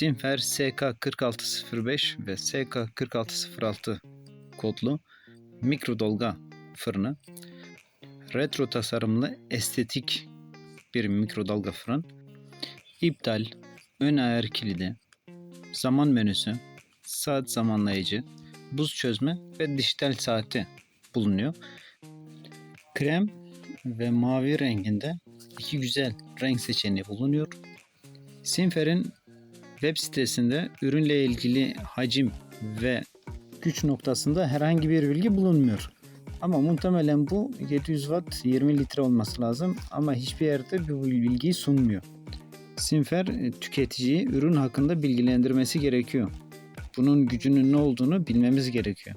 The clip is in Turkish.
Simfer SK4605 ve SK4606 kodlu mikrodalga fırını. Retro tasarımlı estetik bir mikrodalga fırın. İptal, ön ayar kilidi, zaman menüsü, saat zamanlayıcı, buz çözme ve dijital saati bulunuyor. Krem ve mavi renginde iki güzel renk seçeneği bulunuyor. Simfer'in web sitesinde ürünle ilgili hacim ve güç noktasında herhangi bir bilgi bulunmuyor. Ama muhtemelen bu 700 watt 20 litre olması lazım ama hiçbir yerde bu bilgiyi sunmuyor. Simfer e, tüketiciyi ürün hakkında bilgilendirmesi gerekiyor. Bunun gücünün ne olduğunu bilmemiz gerekiyor.